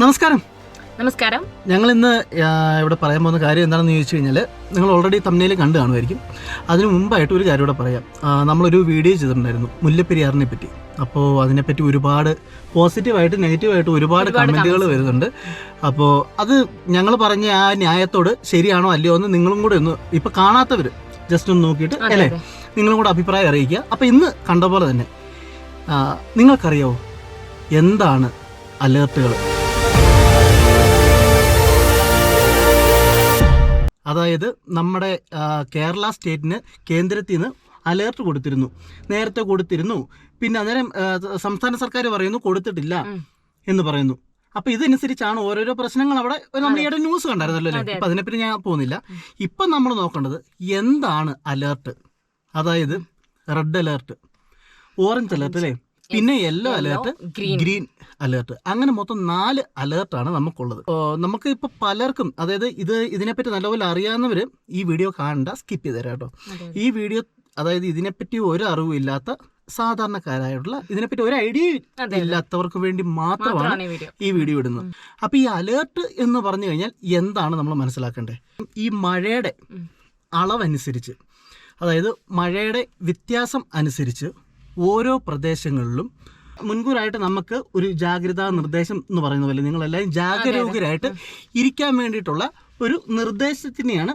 നമസ്കാരം. നമസ്കാരം. ഞങ്ങൾ ഇന്ന് ഇവിടെ പറയാൻ പോകുന്ന കാര്യം എന്താണെന്ന് ചോദിച്ചു കഴിഞ്ഞാൽ നിങ്ങൾ ഓൾറെഡി തമ്മിൽ കണ്ടു കാണുമായിരിക്കും. അതിനു മുമ്പായിട്ട് ഒരു കാര്യം ഇവിടെ പറയാം. നമ്മളൊരു വീഡിയോ ചെയ്തിട്ടുണ്ടായിരുന്നു മുല്ലപ്പെരിയാറിനെ പറ്റി. അപ്പോൾ അതിനെപ്പറ്റി ഒരുപാട് പോസിറ്റീവായിട്ട് നെഗറ്റീവായിട്ട് ഒരുപാട് കമന്റുകൾ വരുന്നുണ്ട്. അപ്പോൾ അത് ഞങ്ങൾ പറഞ്ഞ ആ ന്യായത്തോട് ശരിയാണോ അല്ലയോ എന്ന് നിങ്ങളും കൂടെ ഒന്ന് ഇപ്പം കാണാത്തവർ ജസ്റ്റ് ഒന്ന് നോക്കിയിട്ട് അല്ലേ? നിങ്ങളും കൂടെ അഭിപ്രായം അറിയിക്കുക. അപ്പോൾ ഇന്ന് കണ്ട പോലെ തന്നെ നിങ്ങൾക്കറിയാവോ? എന്താണ് അലേർട്ടുകൾ അതായത് നമ്മുടെ കേരള സ്റ്റേറ്റിന് കേന്ദ്രത്തിൽ നിന്ന് അലേർട്ട് കൊടുത്തിരുന്നു. നേരത്തെ കൊടുത്തിരുന്നു. പിന്നെ അന്നേരം സംസ്ഥാന സർക്കാർ പറയുന്നു കൊടുത്തിട്ടില്ല എന്ന് പറയുന്നു. അപ്പൊ ഇതനുസരിച്ചാണ് ഓരോരോ പ്രശ്നങ്ങൾ അവിടെ നമ്മൾ. ഈയിടെ ന്യൂസ് കണ്ടായിരുന്നല്ലോ അല്ലേ? അപ്പൊ അതിനെപ്പറ്റി ഞാൻ പോകുന്നില്ല. ഇപ്പൊ നമ്മൾ നോക്കേണ്ടത് എന്താണ് അലേർട്ട്? അതായത് റെഡ് അലേർട്ട്. ഓറഞ്ച് അലേർട്ട് അല്ലേ? പിന്നെ yellow Yellow, alert green. Green alert അങ്ങനെ മൊത്തം നാല് അലേർട്ടാണ് നമുക്കുള്ളത്. നമുക്ക് ഇപ്പൊ പലർക്കും അതായത് ഇത് ഇതിനെപ്പറ്റി നല്ലപോലെ അറിയാവുന്നവര് ഈ വീഡിയോ കാണണ്ട സ്കിപ്പ് ചെയ്ത് തരാം കേട്ടോ. ഈ വീഡിയോ അതായത് ഇതിനെപ്പറ്റി ഒരു അറിവും ഇല്ലാത്ത സാധാരണക്കാരായിട്ടുള്ള ഇതിനെപ്പറ്റി ഒരു ഐഡിയ ഇല്ലാത്തവർക്ക് വേണ്ടി മാത്രമാണ് ഈ വീഡിയോ ഇടുന്നത്. അപ്പൊ ഈ അലേർട്ട് എന്ന് പറഞ്ഞു കഴിഞ്ഞാൽ എന്താണ് നമ്മൾ മനസ്സിലാക്കേണ്ടത്? ഈ മഴയുടെ. അളവനുസരിച്ച് അതായത് മഴയുടെ വ്യത്യാസം അനുസരിച്ച് ഓരോ പ്രദേശങ്ങളിലും മുൻകൂറായിട്ട് നമുക്ക് ഒരു ജാഗ്രതാ നിർദ്ദേശം എന്ന് പറയുന്ന പോലെ നിങ്ങളെല്ലാവരും ജാഗരൂകരായിട്ട് ഇരിക്കാൻ വേണ്ടിയിട്ടുള്ള ഒരു നിർദ്ദേശത്തിനെയാണ്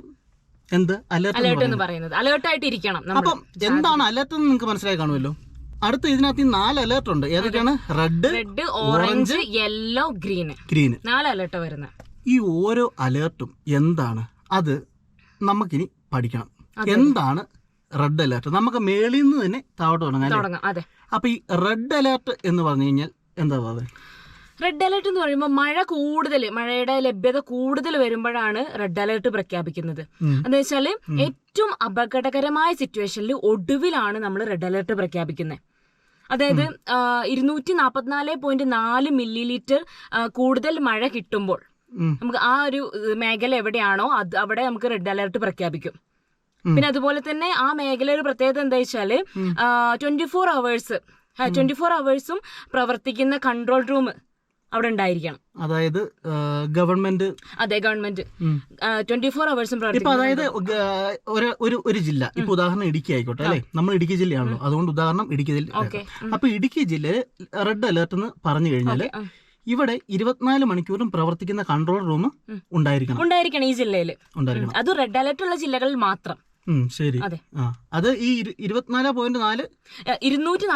എന്ത്? അലേർട്ട് എന്ന് പറയുന്നത്. പറയുന്നത്. അലേർട്ട് ആയിട്ട് ഇരിക്കണം അപ്പം എന്താണ് അലേർട്ട് എന്ന് നിങ്ങൾക്ക് മനസ്സിലായി കാണുമല്ലോ? അടുത്ത ഇതിനകത്ത് നാല് അലേർട്ട് ഉണ്ട്. ഏതൊക്കെയാണ്? Red red orange yellow green green നാല് അലേർട്ട് വരുന്ന. ഈ ഓരോ അലേർട്ടും എന്താണ്? അത് നമുക്കിനി പഠിക്കണം. എന്താണ് റെഡ് അലേർട്ട് നമുക്ക് മേളിൽ നിന്ന് തന്നെ താഴോട്ട് തുടങ്ങാം അതെ. അപ്പൊ ഈ റെഡ് അലേർട്ട് എന്ന് പറഞ്ഞു കഴിഞ്ഞാൽ എന്താ പറയുക റെഡ് അലേർട്ട് എന്ന് പറയുമ്പോൾ മഴ കൂടുതൽ മഴയുടെ ലഭ്യത കൂടുതൽ വരുമ്പോഴാണ് റെഡ് അലേർട്ട് പ്രഖ്യാപിക്കുന്നത്. എന്ന് വെച്ചാൽ ഏറ്റവും അപകടകരമായ സിറ്റുവേഷനിൽ ഒടുവിലാണ് നമ്മൾ റെഡ് അലേർട്ട് പ്രഖ്യാപിക്കുന്നത് അതായത് ഇരുന്നൂറ്റി നാൽപ്പത്തിനാല് പോയിന്റ് നാല് മില്ലി ലിറ്റർ കൂടുതൽ മഴ കിട്ടുമ്പോൾ. നമുക്ക് ആ ഒരു മേഖല എവിടെയാണോ അത് അവിടെ നമുക്ക് റെഡ് അലർട്ട് പ്രഖ്യാപിക്കും. പിന്നെ അതുപോലെ തന്നെ ആ മേഖല ഒരു പ്രത്യേകത എന്താ വെച്ചാൽ twenty four hours twenty four അവേഴ്സും പ്രവർത്തിക്കുന്ന കൺട്രോൾ റൂം അവിടെ ഉണ്ടായിരിക്കണം. അതായത് ഗവൺമെന്റ് അതെ ഗവൺമെന്റ് ട്വന്റി ഫോർ അവേഴ്സും ഇപ്പൊ അതായത് ഒരു ഒരു ജില്ല. ഇപ്പൊ ഉദാഹരണം ഇടുക്കി ആയിക്കോട്ടെ അല്ലെ? നമ്മൾ ഇടുക്കി ജില്ലയാണല്ലോ. അതുകൊണ്ട് ഉദാഹരണം ഇടുക്കി ജില്ല അപ്പൊ ഇടുക്കി ജില്ലയിൽ റെഡ് അലേർട്ട് എന്ന് പറഞ്ഞു കഴിഞ്ഞാൽ ഇവിടെ ഇരുപത്തിനാല് മണിക്കൂറും പ്രവർത്തിക്കുന്ന കൺട്രോൾ റൂം ഉണ്ടായിരിക്കണം. ഉണ്ടായിരിക്കണം ഈ ജില്ലയിൽ ഉണ്ടായിരിക്കണം. അത് റെഡ് അലർട്ട് ഉള്ള ജില്ലകളിൽ മാത്രം. ശരി. അതെ. ആ അത് ഈ ഇരു- ഇരുപത്തിനാല് പോയിന്റ് നാല്? ഇരുന്നൂറ്റി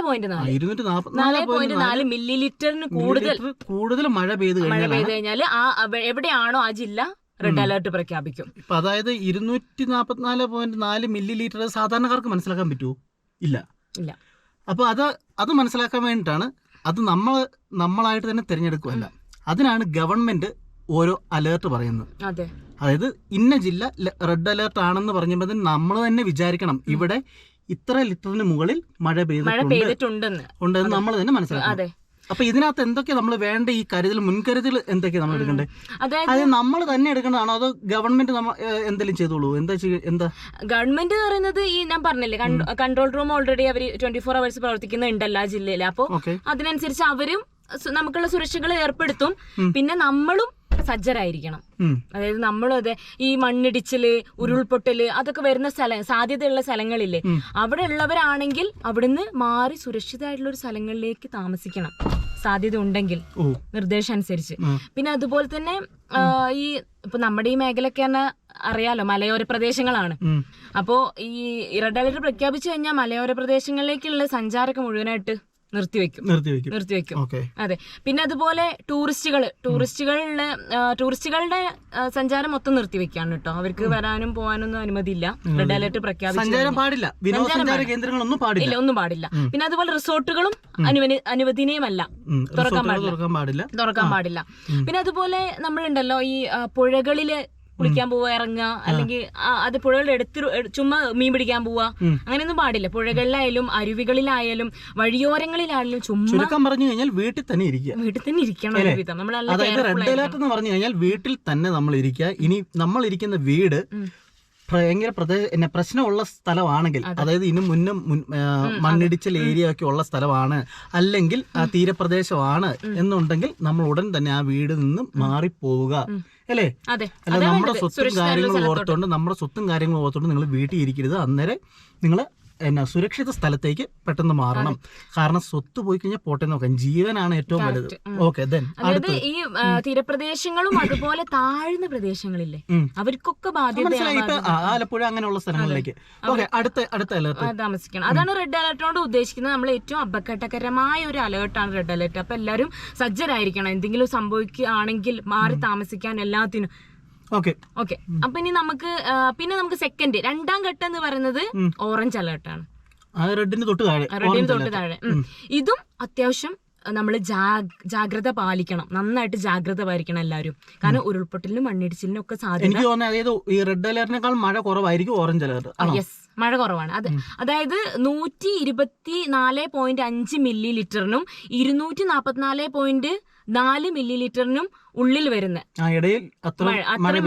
പോയിന്റ് നാല്. ഇരുന്നൂറ്റി നാല് പോയിന്റ് നാല് മില്ലി ലിറ്ററിന് കൂടുതൽ കൂടുതൽ മഴ പെയ്ത് മഴ പെയ്ത് കഴിഞ്ഞാൽ ആ എവിടെയാണോ ആ ജില്ല റെഡ് അലേർട്ട് പ്രഖ്യാപിക്കും. ഇപ്പൊ അതായത് ഇരുന്നൂറ്റി നാപ്പത്തിനാല് പോയിന്റ് നാല് മില്ലി ലിറ്റർ സാധാരണക്കാർക്ക് മനസ്സിലാക്കാൻ പറ്റുമോ ഇല്ല. ഇല്ല. അപ്പൊ അത് അത് മനസ്സിലാക്കാൻ വേണ്ടിയിട്ടാണ് അത് നമ്മൾ നമ്മളായിട്ട് തന്നെ തിരഞ്ഞെടുക്കുമല്ല അതിനാണ് ഗവൺമെന്റ് ഓരോ അലേർട്ട് പറയുന്നത്. അതെ. അതായത് ഇന്ന ജില്ല റെഡ് അലേർട്ട് ആണെന്ന് പറഞ്ഞപ്പോൾ നമ്മൾ തന്നെ വിചാരിക്കണം ഇവിടെ ഇത്ര ലിറ്ററിന് മുകളിൽ മഴ പെയ്തിട്ടുണ്ട് ഉണ്ടെന്ന് നമ്മൾ തന്നെ മനസ്സിലാക്കണം. അപ്പൊ ഇതിനകത്ത് എന്തൊക്കെ നമ്മൾ വേണ്ട ഈ കരുതൽ മുൻകരുതൽ എന്തൊക്കെയാണ് നമ്മൾ എടുക്കണ്ടേ അതായത് നമ്മൾ തന്നെ എടുക്കേണ്ടതാണോ അതോ ഗവൺമെന്റ് എന്തെങ്കിലും ചെയ്തോളൂ? എന്താ എന്താ? ഗവൺമെന്റ് എന്ന് പറയുന്നത് ഈ ഞാൻ പറഞ്ഞില്ലേ കൺട്രോൾ റൂം ഓൾറെഡി അവർ ട്വന്റി ഫോർ അവേഴ്സ് പ്രവർത്തിക്കുന്നുണ്ട് എല്ലാ ജില്ലയിൽ അപ്പോൾ അതിനനുസരിച്ച് അവരും നമുക്കുള്ള സുരക്ഷകൾ ഏർപ്പെടുത്തും. പിന്നെ നമ്മളും സജ്ജരായിരിക്കണം. അതായത് നമ്മളും അതെ ഈ മണ്ണിടിച്ചിൽ ഉരുൾപൊട്ടൽ അതൊക്കെ വരുന്ന സ്ഥല സാധ്യതയുള്ള സ്ഥലങ്ങളില്ലേ? അവിടെ ഉള്ളവരാണെങ്കിൽ അവിടുന്ന് മാറി സുരക്ഷിതമായിട്ടുള്ള ഒരു സ്ഥലങ്ങളിലേക്ക് താമസിക്കണം. സാധ്യത ഉണ്ടെങ്കിൽ നിർദ്ദേശം അനുസരിച്ച് പിന്നെ അതുപോലെ തന്നെ ഈ ഇപ്പൊ നമ്മുടെ ഈ മേഖലയൊക്കെ തന്നെ അറിയാലോ മലയോര പ്രദേശങ്ങളാണ്. അപ്പോ ഈ റെഡ് അലർട്ട് പ്രഖ്യാപിച്ചു കഴിഞ്ഞാൽ മലയോര പ്രദേശങ്ങളിലേക്കുള്ള സഞ്ചാരമൊക്കെ മുഴുവനായിട്ട് നിർത്തിവെക്കും. നിർത്തി വെക്കും നിർത്തിവെക്കും. ഓക്കെ. അതെ. പിന്നെ അതുപോലെ ടൂറിസ്റ്റുകൾ ടൂറിസ്റ്റുകളുടെ ടൂറിസ്റ്റുകളുടെ സഞ്ചാരം മൊത്തം നിർത്തിവെക്കാണ് കേട്ടോ. അവർക്ക് വരാനും പോകാനൊന്നും അനുമതിയില്ല. റെഡ് അലർട്ട് പ്രഖ്യാപിച്ചു പാടില്ല. വിനോദസഞ്ചാര പാടില്ല. ഇല്ല ഒന്നും പാടില്ല. പിന്നെ അതുപോലെ റിസോർട്ടുകളും അനുവദി അനുവദനീയമല്ല. തുറക്കാൻ പാടില്ല. തുറക്കാൻ പാടില്ല. പിന്നെ അതുപോലെ നമ്മളുണ്ടല്ലോ ഈ പുഴകളിൽ കുളിക്കാൻ പോവുക ഇറങ്ങുക അല്ലെങ്കിൽ അത് പുഴകളുടെ എടുത്ത് ചുമ്മാ മീൻ പിടിക്കാൻ പോവുക. അങ്ങനെയൊന്നും പാടില്ല. പുഴകളിലായാലും അരുവികളിലായാലും വഴിയോരങ്ങളിലായാലും ചുമ്മാ ചുരുക്കം പറഞ്ഞു കഴിഞ്ഞാൽ വീട്ടിൽ തന്നെ ഇരിക്കുക. വീട്ടിൽ തന്നെ ഇരിക്കണം അതായത് careful റെഡ് അലേർട്ട് എന്ന് പറഞ്ഞു കഴിഞ്ഞാൽ വീട്ടിൽ തന്നെ നമ്മൾ ഇരിക്കുക. ഇനി നമ്മൾ ഇരിക്കുന്ന വീട്. ഭയങ്കര പ്രദേശ പ്രശ്നമുള്ള സ്ഥലമാണെങ്കിൽ അതായത് ഇനി മുന്നും ആ, ഏരിയ ഒക്കെ ഉള്ള സ്ഥലമാണ് അല്ലെങ്കിൽ ആ തീരപ്രദേശമാണ്. എന്നുണ്ടെങ്കിൽ നമ്മൾ ഉടൻ തന്നെ ആ വീട് നിന്നും മാറിപ്പോവുക. അല്ലേ അതെ അല്ല നമ്മുടെ. സ്വത്തും കാര്യങ്ങളും. ഓർത്തുകൊണ്ട് നമ്മുടെ സ്വത്തും കാര്യങ്ങളും ഓർത്തുകൊണ്ട് നിങ്ങൾ വീട്ടിൽ ഇരിക്കരുത് അന്നേരം നിങ്ങൾ എന്നാ സുരക്ഷിത സ്ഥലത്തേക്ക് പെട്ടെന്ന് മാറണം. കാരണം സ്വത്ത് പോയി കഴിഞ്ഞാൽ പോട്ടെ നോക്കാം ജീവനാണ് ഏറ്റവും വലുത്. ഓക്കെ ദെൻ അതായത് ഈ തീരപ്രദേശങ്ങളും അതുപോലെ താഴ്ന്ന പ്രദേശങ്ങളില്ലേ? അവർക്കൊക്കെ ബാധ്യത. ആലപ്പുഴ അങ്ങനെയുള്ള സ്ഥലങ്ങളിലേക്ക്. ഓക്കെ അടുത്ത അടുത്ത അലേർട്ട് താമസിക്കണം. അതാണ് റെഡ് അലർട്ട് കൊണ്ട് ഉദ്ദേശിക്കുന്നത്. നമ്മൾ ഏറ്റവും അപകടകരമായ ഒരു അലേർട്ടാണ് റെഡ് അലേർട്ട് അപ്പൊ എല്ലാവരും സജ്ജരായിരിക്കണം. എന്തെങ്കിലും സംഭവിക്കുകയാണെങ്കിൽ മാറി താമസിക്കാൻ എല്ലാത്തിനും. ഓക്കെ ഓക്കെ അപ്പൊ ഇനി നമുക്ക് പിന്നെ നമുക്ക് സെക്കൻഡ് രണ്ടാം ഘട്ടം എന്ന് പറയുന്നത്. ഓറഞ്ച് അലേർട്ടാണ് റെഡിന് തൊട്ട് താഴെ. റെഡിന് തൊട്ട് താഴെ. ഇതും അത്യാവശ്യം നമ്മൾ ജാഗ്രത പാലിക്കണം. നന്നായിട്ട് ജാഗ്രത പാലിക്കണം എല്ലാവരും. കാരണം ഉരുൾപൊട്ടലിനും മണ്ണിടിച്ചിലിനും ഒക്കെ സാധ്യത അതായത് ഈ റെഡ് അലേർട്ടിനേക്കാൾ മഴ കുറവായിരിക്കും ഓറഞ്ച് അലേർട്ട് യെസ് മഴ കുറവാണ്. അത് അതായത് നൂറ്റി ഇരുപത്തി നാല് പോയിന്റ് അഞ്ച് മില്ലി ലിറ്ററിനും ഇരുന്നൂറ്റി നാപ്പത്തിനാല് പോയിന്റ് നാല് മില്ലി ലിറ്ററിനും ഉള്ളിൽ വരുന്ന ആ ഇടയിൽ അത്ര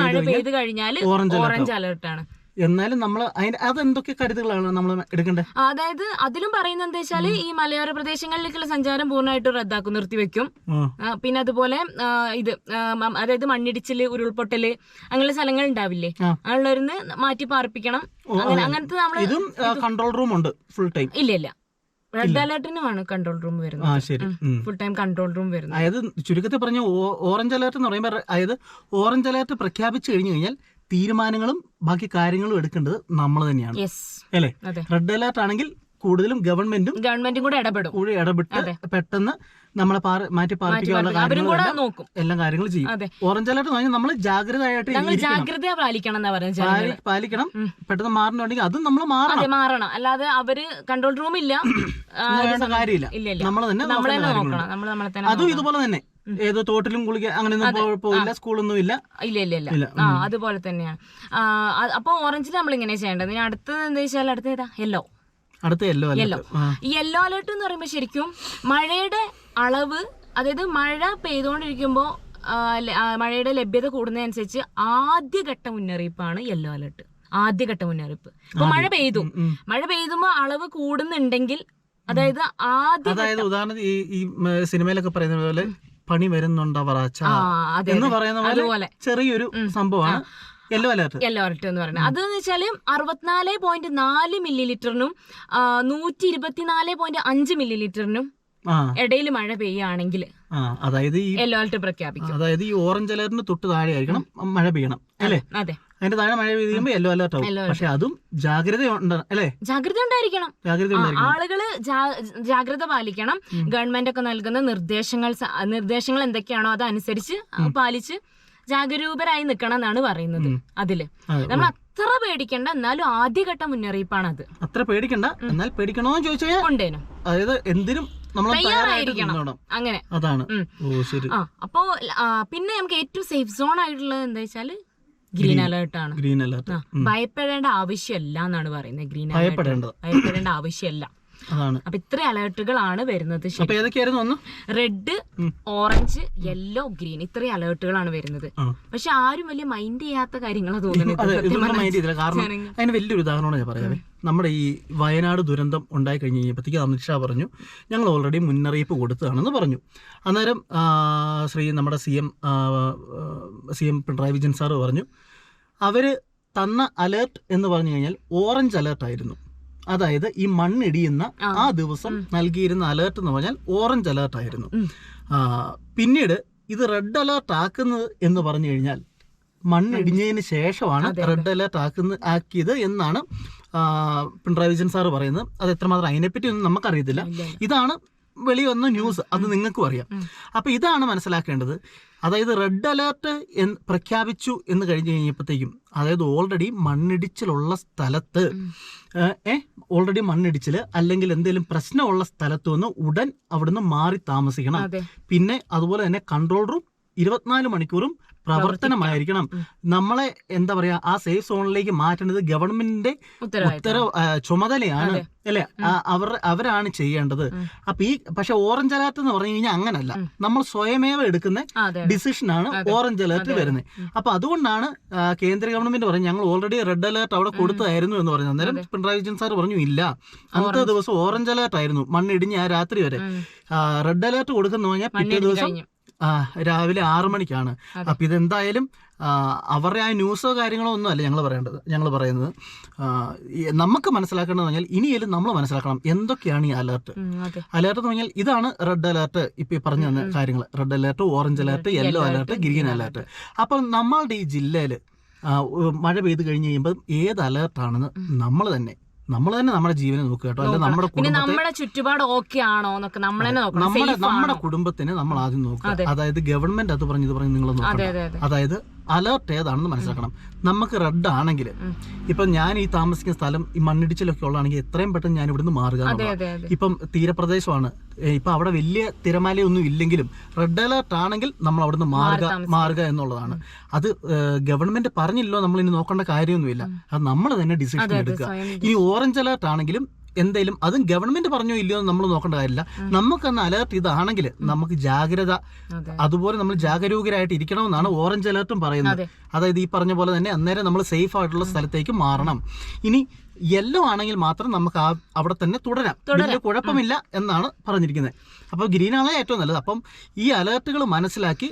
മഴ പെയ്ത് കഴിഞ്ഞാൽ ഓറഞ്ച് അലർട്ടാണ്. എന്നാലും നമ്മൾ അതിന് അതെന്തൊക്കെ കരുതുകളാണ് നമ്മൾ എടുക്കേണ്ടത് അതായത് അതിലും പറയുന്നത് എന്താ വെച്ചാൽ ഈ മലയോര പ്രദേശങ്ങളിലേക്കുള്ള സഞ്ചാരം പൂർണമായിട്ട് റദ്ദാക്കും നിർത്തിവെക്കും. പിന്നെ അതുപോലെ ഇത് അതായത് മണ്ണിടിച്ചിൽ ഉരുൾപൊട്ടൽ അങ്ങനെയുള്ള സ്ഥലങ്ങൾ ഉണ്ടാവില്ലേ. അങ്ങനെയുള്ളവരിന്ന് മാറ്റി പാർപ്പിക്കണം അങ്ങനെ അങ്ങനത്തെ നമ്മൾ ഇതും കൺട്രോൾ റൂം ഉണ്ട് ഫുൾ ടൈം ഇല്ല ഇല്ല. റെഡ് അലർട്ടിനുമാണ് കൺട്രോൾ റൂം വരുന്നത്. ശരി. ഫുൾ ടൈം കൺട്രോൾ റൂം വരുന്നത്. അതായത് ചുരുക്കത്തിൽ പറഞ്ഞ ഓറഞ്ച് അലേർട്ട് എന്ന് പറയുമ്പോൾ അതായത് ഓറഞ്ച് അലേർട്ട് പ്രഖ്യാപിച്ചു കഴിഞ്ഞു കഴിഞ്ഞാൽ തീരുമാനങ്ങളും ബാക്കി കാര്യങ്ങളും എടുക്കേണ്ടത് നമ്മൾ തന്നെയാണ്. അല്ലേ? റെഡ് അലേർട്ട് ആണെങ്കിൽ കൂടുതലും ഗവൺമെന്റും ഗവൺമെന്റും കൂടെ ഇടപെടും. കൂടി ഇടപെട്ട് പെട്ടെന്ന് നമ്മളെ മാറ്റി പാർപ്പിക്കാനുള്ള കാര്യങ്ങളും എല്ലാ കാര്യങ്ങളും ചെയ്യും. ഓറഞ്ച് അലേർട്ട് പറഞ്ഞാൽ നമ്മൾ ജാഗ്രതയായിട്ട്. ജാഗ്രത പാലിക്കണം പാലിക്കണം. പെട്ടെന്ന് മാറണമെങ്കിൽ അതും നമ്മൾ മാറണം. മാറണം. അല്ലാതെ അവർ കൺട്രോൾ റൂം ഇല്ല. കാര്യമില്ല. നമ്മൾ തന്നെ അതും ഇതുപോലെ തന്നെ. ഏതോ തോട്ടിലും കുളിക്കാൻ അങ്ങനെ പോയില്ല സ്കൂളൊന്നും ഇല്ല ഇല്ല ഇല്ല. ഇല്ല. ആ അതുപോലെ തന്നെയാണ് അപ്പൊ ഓറഞ്ചിൽ നമ്മൾ ഇങ്ങനെ ചെയ്യേണ്ടത്. ഇനി അടുത്തത് എന്താ വെച്ചാൽ അടുത്ത ഏതാ? യെല്ലോ അടുത്ത യെല്ലോ. അല്ല ഈ യെല്ലോ അലേർട്ട് എന്ന് പറയുമ്പോൾ ശരിക്കും മഴയുടെ അളവ് അതായത് മഴ പെയ്തുകൊണ്ടിരിക്കുമ്പോൾ മഴയുടെ ലഭ്യത കൂടുന്നതനുസരിച്ച് ആദ്യഘട്ട മുന്നറിയിപ്പാണ് യെല്ലോ അലേർട്ട് ആദ്യഘട്ട മുന്നറിയിപ്പ്. ഇപ്പൊ മഴ പെയ്തു. മഴ പെയ്തുമ്പോ അളവ് കൂടുന്നുണ്ടെങ്കിൽ അതായത് ആദ്യ അതായത് ഉദാഹരണത്തിന് ഈ ഈ സിനിമയിലൊക്കെ പറയുന്ന പോലെ പണി വരുന്നുണ്ടവറാച്ച എന്ന്. പറയുന്ന പോലെ ചെറിയൊരു സംഭവമാണ്. യെല്ലോ അലർട്ട് യെല്ലോ അലർട്ട് എന്ന് പറയുന്നത്. അത് എന്ന് വെച്ചാൽ അറുപത്തിനാല് പോയിന്റ് നാല് മില്ലി ലിറ്ററിനും നൂറ്റി ഇരുപത്തിനാല് പോയിന്റ് അഞ്ച് മില്ലി ലിറ്ററിനും ഇടയിൽ മഴ പെയ്യുകയാണെങ്കിൽ അതായത് യെല്ലോ അലർട്ട് പ്രഖ്യാപിക്കും. അതായത് ഈ ഓറഞ്ച് അലർട്ടിന് തൊട്ട് താഴെ ആയിരിക്കണം മഴ പെയ്യണം. അല്ലേ? അതെ. അതിന്റെ താഴെ മഴ പെയ്യുമ്പോൾ യെല്ലോ അലേർട്ട് ആവും. Yellow alert. പക്ഷെ അതും ജാഗ്രത ഉണ്ട് അല്ലേ? ജാഗ്രത ഉണ്ടായിരിക്കണം. ജാഗ്രത ആ, ഉണ്ടായിരിക്കണം. ആളുകൾ ജാ- ജാഗ്രത പാലിക്കണം. ഗവൺമെന്റ് ഒക്കെ നൽകുന്ന നിർദ്ദേശങ്ങൾ സ- നിർദ്ദേശങ്ങൾ എന്തൊക്കെയാണോ അതനുസരിച്ച് പാലിച്ച് ജാഗരൂപരായി നിൽക്കണം എന്നാണ് പറയുന്നത് അതിൽ. അതെ. നമ്മൾ അത്ര പേടിക്കേണ്ട എന്നാലും ആദ്യഘട്ട മുന്നറിയിപ്പാണ് അത്. അത്ര പേടിക്കണ്ട എന്നാൽ പേടിക്കണോ എന്ന് ചോദിച്ചു കഴിഞ്ഞാൽ ഉണ്ടേനു. അതായത് എന്തിനും നമ്മൾ തയ്യാറായിട്ട് തയ്യാറായിരിക്കണം. നിന്നോണം. അങ്ങനെ. അതാണ്. ഉം. ഓ ശരി. ആ അപ്പോ ആ, പിന്നെ നമുക്ക് ഏറ്റവും സേഫ് സോൺ ആയിട്ടുള്ളത് എന്താ വെച്ചാൽ ഗ്രീൻ അലേർട്ട് ആണ് ഗ്രീൻ അലേർട്ട് ഭയപ്പെടേണ്ട ആവശ്യമില്ല എന്നാണ് പറയുന്നത് ഗ്രീൻ അലേർട്ട് ഭയപ്പെടേണ്ട ആവശ്യമല്ല. അതാണ്. അപ്പൊ ഇത്ര അലേർട്ടുകളാണ് വരുന്നത് ശരി. അപ്പൊ ഏതൊക്കെയായിരുന്നു ഒന്ന്? റെഡ് ഓറഞ്ച് യെല്ലോ ഗ്രീൻ ഇത്രയും അലേർട്ടുകളാണ് വരുന്നത്. പക്ഷെ ആരും വലിയ മൈൻഡ് ചെയ്യാത്ത കാര്യങ്ങളാണ് തോന്നുന്നത് കാരണം അതിന് വലിയൊരു ഉദാഹരണമാണ് ഞാൻ പറയാവേ നമ്മുടെ ഈ വയനാട് ദുരന്തം ഉണ്ടായി കഴിഞ്ഞ് കഴിഞ്ഞപ്പോഴത്തേക്ക് അമിത്ഷാ പറഞ്ഞു ഞങ്ങൾ ഓൾറെഡി മുന്നറിയിപ്പ് കൊടുത്തതാണെന്ന് പറഞ്ഞു. അന്നേരം ശ്രീ നമ്മുടെ C M C M Pinarayi Vijayan sir പറഞ്ഞു അവർ തന്ന അലേർട്ട് എന്ന് പറഞ്ഞു കഴിഞ്ഞാൽ ഓറഞ്ച് അലേർട്ട് ആയിരുന്നു. അതായത് ഈ മണ്ണിടിയുന്ന ആ. ദിവസം നൽകിയിരുന്ന അലേർട്ട് എന്ന് പറഞ്ഞാൽ ഓറഞ്ച് അലേർട്ട് ആയിരുന്നു. പിന്നീട് ഇത് റെഡ് അലേർട്ട് ആക്കുന്നത് എന്ന് പറഞ്ഞു കഴിഞ്ഞാൽ മണ്ണിടിഞ്ഞതിന് ശേഷമാണ് റെഡ് അലേർട്ട് ആക്കുന്ന ആക്കിയത് എന്നാണ് പിണറായി വിജയൻ സാറ് പറയുന്നത്. അത് എത്രമാത്രം അതിനെപ്പറ്റി ഒന്നും നമുക്കറിയത്തില്ല. ഇതാണ് വെളി വന്ന ന്യൂസ് അത് നിങ്ങൾക്കും അറിയാം. അപ്പൊ ഇതാണ് മനസ്സിലാക്കേണ്ടത്. അതായത് റെഡ് അലേർട്ട് എന്ന് പ്രഖ്യാപിച്ചു എന്ന് കഴിഞ്ഞ് കഴിഞ്ഞപ്പോഴത്തേക്കും അതായത് ഓൾറെഡി മണ്ണിടിച്ചിലുള്ള സ്ഥലത്ത് ഏ ഓൾറെഡി മണ്ണിടിച്ചിൽ അല്ലെങ്കിൽ എന്തെങ്കിലും പ്രശ്നമുള്ള സ്ഥലത്ത് നിന്ന് ഉടൻ അവിടുന്ന് മാറി താമസിക്കണം. പിന്നെ അതുപോലെ തന്നെ കൺട്രോൾ റൂം ഇരുപത്തിനാല് മണിക്കൂറും പ്രവർത്തനമായിരിക്കണം. നമ്മളെ എന്താ പറയാ ആ സേഫ് സോണിലേക്ക് മാറ്റേണ്ടത് ഗവൺമെന്റിന്റെ ഉത്തര ഉത്തരവ് ചുമതലയാണ്. അല്ലെ? അവർ അവരാണ് ചെയ്യേണ്ടത്. അപ്പൊ ഈ പക്ഷെ ഓറഞ്ച് അലർട്ട് എന്ന് പറഞ്ഞു കഴിഞ്ഞാൽ അങ്ങനല്ല. നമ്മൾ സ്വയമേവ എടുക്കുന്ന ഡിസിഷൻ ആണ് ഡിസിഷനാണ് ഓറഞ്ച് അലർട്ട്. വരുന്നത്. അപ്പൊ അതുകൊണ്ടാണ് കേന്ദ്ര ഗവൺമെന്റ് പറഞ്ഞു ഞങ്ങൾ ഓൾറെഡി റെഡ് അലർട്ട് അവിടെ കൊടുത്തായിരുന്നു എന്ന് പറഞ്ഞു അന്നേരം പിണറായി വിജയൻ സാർ പറഞ്ഞു ഇല്ല. അന്നത്തെ ദിവസം ഓറഞ്ച് അലർട്ട് ആയിരുന്നു മണ്ണിടിഞ്ഞ് ആ രാത്രി വരെ. റെഡ് അലർട്ട് കൊടുക്കുന്ന പറഞ്ഞാൽ പിറ്റേ ദിവസം രാവിലെ ആറു മണിക്കാണ്. അപ്പൊ ഇതെന്തായാലും അവരുടെ ആ ന്യൂസോ കാര്യങ്ങളോ ഒന്നും അല്ല ഞങ്ങൾ പറയേണ്ടത് ഞങ്ങൾ പറയുന്നത്. നമുക്ക് മനസ്സിലാക്കേണ്ടത് പറഞ്ഞാൽ ഇനിയെങ്കിലും നമ്മൾ മനസ്സിലാക്കണം എന്തൊക്കെയാണ് ഈ അലേർട്ട്. അലേർട്ട് എന്ന് പറഞ്ഞാൽ ഇതാണ് റെഡ് അലേർട്ട് ഇപ്പൊ ഈ പറഞ്ഞു തന്ന കാര്യങ്ങൾ red alert orange alert yellow alert green alert. Alert. അപ്പം നമ്മളുടെ ഈ ജില്ലയിൽ മഴ പെയ്ത് കഴിഞ്ഞ് കഴിയുമ്പോൾ ഏത് അലേർട്ടാണെന്ന് നമ്മൾ തന്നെ നമ്മൾ തന്നെ നമ്മുടെ ജീവനെ നോക്കുക കേട്ടോ. അല്ല നമ്മുടെ നമ്മുടെ ചുറ്റുപാട് ഓക്കെ ആണോ എന്നൊക്കെ നമ്മൾ തന്നെ നോക്കണം. നമ്മുടെ കുടുംബത്തിന് നമ്മുടെ കുടുംബത്തിനെ നമ്മൾ ആദ്യം നോക്കുക അതായത് ഗവൺമെന്റ് അത് പറഞ്ഞു ഇത് പറഞ്ഞു നിങ്ങൾ നോക്കണം അതെ അതെ. അതായത് അലർട്ട് ഏതാണെന്ന് മനസ്സിലാക്കണം. നമുക്ക് റെഡ് ആണെങ്കിൽ. ഇപ്പം ഞാൻ ഈ താമസിക്കുന്ന സ്ഥലം ഈ മണ്ണിടിച്ചിലൊക്കെ ഉള്ളതാണെങ്കിൽ എത്രയും പെട്ടെന്ന് ഞാൻ ഇവിടുന്ന് മാറുക ഇപ്പം തീരപ്രദേശമാണ്. ഇപ്പൊ അവിടെ വലിയ തിരമാലയൊന്നും ഇല്ലെങ്കിലും റെഡ് അലേർട്ട് ആണെങ്കിൽ നമ്മൾ അവിടുന്ന് മാറുക. മാറുക എന്നുള്ളതാണ്. അത് ഗവൺമെന്റ് പറഞ്ഞില്ലോ നമ്മൾ ഇനി നോക്കേണ്ട കാര്യമൊന്നുമില്ല. അത് നമ്മൾ തന്നെ ഡിസിഷൻ എടുക്കുക. ഇനി ഓറഞ്ച് അലേർട്ട് ആണെങ്കിലും എന്തേലും അതും ഗവൺമെന്റ് പറഞ്ഞോ ഇല്ലയോ എന്ന് നമ്മൾ നോക്കേണ്ട കാര്യമില്ല. നമുക്കെന്ന് അലേർട്ട് ഇതാണെങ്കിൽ നമുക്ക് ജാഗ്രത അതുപോലെ നമ്മൾ ജാഗരൂകരായിട്ട് ഇരിക്കണമെന്നാണ് ഓറഞ്ച് അലേർട്ടും പറയുന്നത്. അതായത് ഈ പറഞ്ഞ പോലെ തന്നെ അന്നേരം നമ്മൾ സേഫ് ആയിട്ടുള്ള സ്ഥലത്തേക്ക് മാറണം. ഇനി യെല്ലോ ആണെങ്കിൽ മാത്രം നമുക്ക് ആ അവിടെ തന്നെ തുടരാം. വലിയ കുഴപ്പമില്ല എന്നാണ് പറഞ്ഞിരിക്കുന്നത്. അപ്പോൾ ഗ്രീൻ ആണ് ഏറ്റവും നല്ലത്. അപ്പം ഈ അലേർട്ടുകൾ മനസ്സിലാക്കി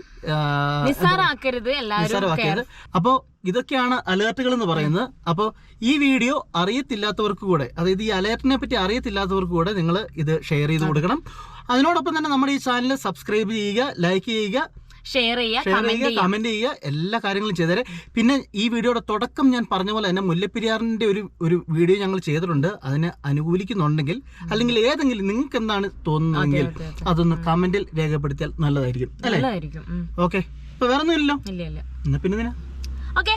നിസ്സാരമാക്കരുത് അപ്പോൾ ഇതൊക്കെയാണ് അലേർട്ടുകൾ എന്ന് പറയുന്നത്. അപ്പോൾ ഈ വീഡിയോ അറിയത്തില്ലാത്തവർക്ക് കൂടെ അതായത് ഈ അലേർട്ടിനെ പറ്റി അറിയത്തില്ലാത്തവർക്ക് കൂടെ നിങ്ങൾ ഇത് ഷെയർ ചെയ്ത് കൊടുക്കണം. അതിനോടൊപ്പം തന്നെ നമ്മുടെ ഈ ചാനൽ സബ്സ്ക്രൈബ് ചെയ്യുക ലൈക്ക് ചെയ്യുക ഷെയർ ചെയ്യുക ഷെയർ കമന്റ് ചെയ്യുക ചെയ്യുക. കമന്റ് ചെയ്യുക എല്ലാ കാര്യങ്ങളും ചെയ്തേരെ പിന്നെ ഈ വീഡിയോയുടെ തുടക്കം ഞാൻ പറഞ്ഞ പോലെ തന്നെ മുല്ലപ്പെരിയാറിന്റെ ഒരു ഒരു വീഡിയോ ഞങ്ങൾ ചെയ്തിട്ടുണ്ട്. അതിനെ അനുകൂലിക്കുന്നുണ്ടെങ്കിൽ അല്ലെങ്കിൽ ഏതെങ്കിലും നിങ്ങൾക്ക് എന്താണ് തോന്നുന്നതെങ്കിൽ അതെ, അതെ. അതൊന്ന് കമന്റിൽ രേഖപ്പെടുത്തിയാൽ നല്ലതായിരിക്കും. അല്ലേ. ഓക്കെ. ഇപ്പൊ വേറെ ഒന്നുമില്ലല്ലോ ഇല്ല ഇല്ല. എന്നാ പിന്നെ ഓക്കെ